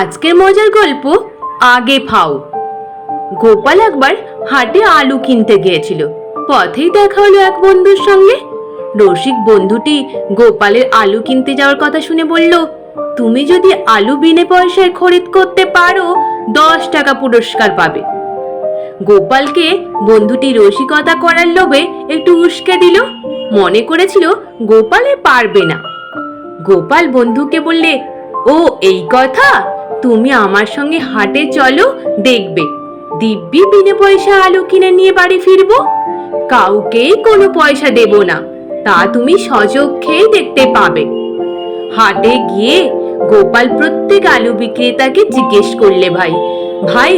আজকের মজার গল্প আগে ফাও। গোপাল একবার হাটে আলু কিনতে গিয়েছিল। পথেই দেখা হলো এক বন্ধুর সঙ্গে। রসিক বন্ধুটি গোপালের আলু কিনতে যাওয়ার কথা শুনে বলল, তুমি যদি আলু বিনে পয়সায় খরিদ করতে পারো, দশ টাকা পুরস্কার পাবে। গোপালকে বন্ধুটি রসিকতা করার লোভে একটু উস্কে দিল। মনে করেছিল গোপালে পারবে না। গোপাল বন্ধুকে বললে, ও, এই কথা? তুমি আমার সঙ্গে হাটে চলো, দেখবে। দিব্যি বিনে পয়সা আলু কিনে নিয়ে বাড়ি ফিরবো। কাউকেই কোনো পয়সা দেব না, তা তুমি সচক্ষেই দেখতে পাবে। হাটে গিয়ে গোপাল প্রত্যেক আলু বিক্রেতাকে জিজ্ঞেস করলে ভাই ভাই,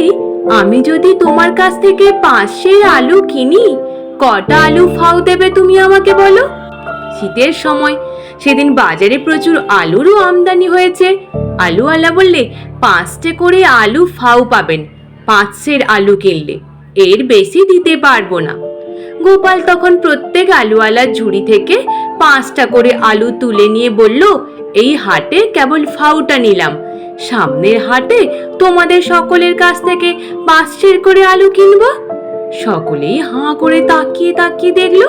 আমি যদি তোমার কাছ থেকে পাঁচশের আলু কিনি, কটা আলু ফাও দেবে তুমি আমাকে বলো? শীতের সময়। সেদিন বাজারে প্রচুর আলুরও আমদানি হয়েছে। আলুওয়ালা বললে, পাঁচটে করে আলু ফাও পাবেন, পাঁচশের আলু কিনলে, এর বেশি দিতে পারব না। গোপাল তখন প্রত্যেক আলুওয়ালার ঝুড়ি থেকে পাঁচটা করে আলু তুলে নিয়ে বলল, এই হাটে কেবল ফাউটা নিলাম। সামনের হাটে তোমাদের সকলের কাছ থেকে পাঁচশের করে আলু কিনবো? সকলেই হাঁ করে তাকিয়ে তাকিয়ে দেখল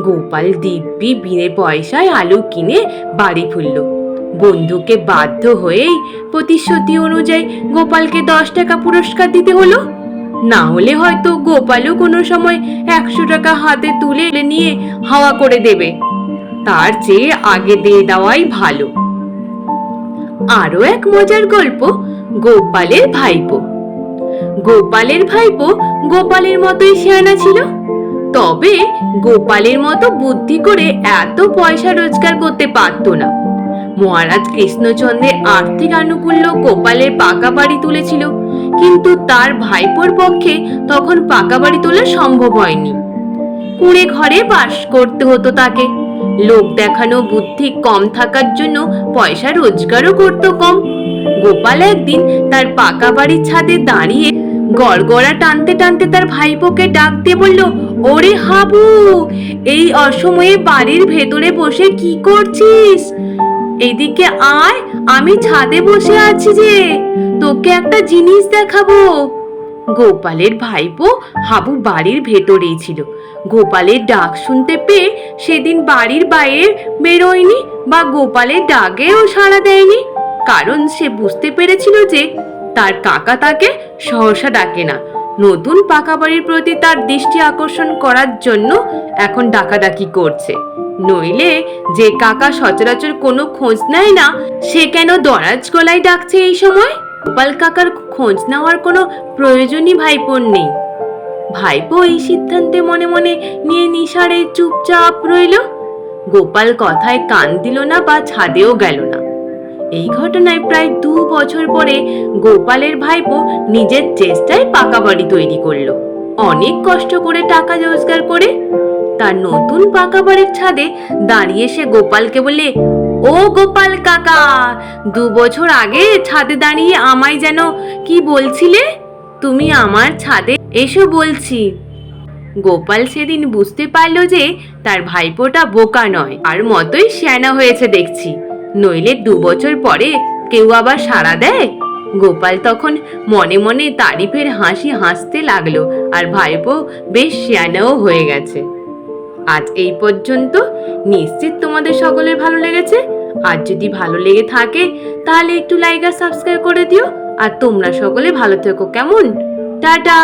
গোপাল দিব্যি বিনে পয়সায় আলু কিনে বাড়ি ফিরল বন্ধুকে বাধ্য হয়েই প্রতিশ্রুতি অনুযায়ী গোপালকে দশ টাকা পুরস্কার দিতে হলো। না হলে হয়তো গোপালও কোনো সময় একশো টাকা হাতে তুলে নিয়ে হাওয়া করে দেবে। তার চেয়ে আগে দিয়ে দেওয়াই ভালো। আরও এক মজার গল্প, গোপালের ভাইপো। গোপালের ভাইপো গোপালের মতোই শেয়ানা ছিল। তবে গোপালের মতো বুদ্ধি করে এত পয়সা রোজগার করতে পারতো না। মহারাজ কৃষ্ণচন্দ্রের আর্থিক আনুকূল্য গোপালের পাকা বাড়ি তুলেছিল, কিন্তু তার ভাইপোর পক্ষে তখন পাকা বাড়ি তোলা সম্ভব হয়নি। কুঁড়ে ঘরে বাস করতে হতো তাকে। লোক দেখানো বুদ্ধি কম থাকার জন্য পয়সা রোজগারও করতো কম। গোপাল একদিন তার পাকা বাড়ির ছাদে দাঁড়িয়ে গড়গড়া টানতে টানতে তার ভাইপোকে ডাক দিয়ে বলল ওরে হাবু, এই অসময়ে বাড়ির ভেতরে বসে কি করছিস? এদিকে আয়, আমি ছাদে বসে আছি যে, তোকে একটা জিনিস দেখাবো। গোপালের ভাইপো হাবু বাড়ির ভেতরেই ছিল। গোপালের ডাক শুনতে পেয়ে সেদিন বাড়ির বাইরে বেরোয়নি বা গোপালের ডাকেও সাড়া দেয়নি, কারণ সে বুঝতে পেরেছিল যে তার কাকা তাকে সহসা ডাকে না। নতুন পাকা বাড়ির প্রতি তার দৃষ্টি আকর্ষণ করার জন্য এখন ডাকাডাকি করছে। নইলে যে কাকা সচরাচর কোনো খোঁজ নেয় না, সে কেন দরাজ গলায় ডাকছে এই সময়? গোপাল কাকার খোঁজ নেওয়ার কোনো প্রয়োজনই ভাইপোর নেই। ভাইপো এই সিদ্ধান্তে মনে মনে নিয়ে নিশারে চুপচাপ রইল। গোপাল কথায় কান দিল না বা ছাদেও গেল না। এই ঘটনায় প্রায় দু বছর পরে গোপালের ভাইপো নিজের চেষ্টায় পাকা বাড়ি তৈরি করল। অনেক কষ্ট করে টাকা রোজগার করে তার নতুন পাকা বাড়ির ছাদে দাঁড়িয়ে সে গোপালকে বলে ও গোপাল কাকা, দু বছর আগে ছাদে দাঁড়িয়ে আমায় যেন কি বলছিলে? তুমি আমার ছাদে এসো বলছি। গোপাল সেদিন বুঝতে পারল যে তার ভাইপোটা বোকা নয় আর মতোই শ্যানা হয়েছে দেখছি। নইলে দু বছর পরে কেউ আবার সাড়া দেয়? গোপাল তখন মনে মনে তারিফের হাসি হাসতে লাগল আর ভাইপো বেশ শ্যানাও হয়ে গেছে। আজ এই পর্যন্ত। নিশ্চিত তোমাদের সকলের ভালো লেগেছে। আর যদি ভালো লেগে থাকে, তাহলে একটু লাইক আর সাবস্ক্রাইব করে দিও। আর তোমরা সকলে ভালো থেকো, কেমন? টাটা!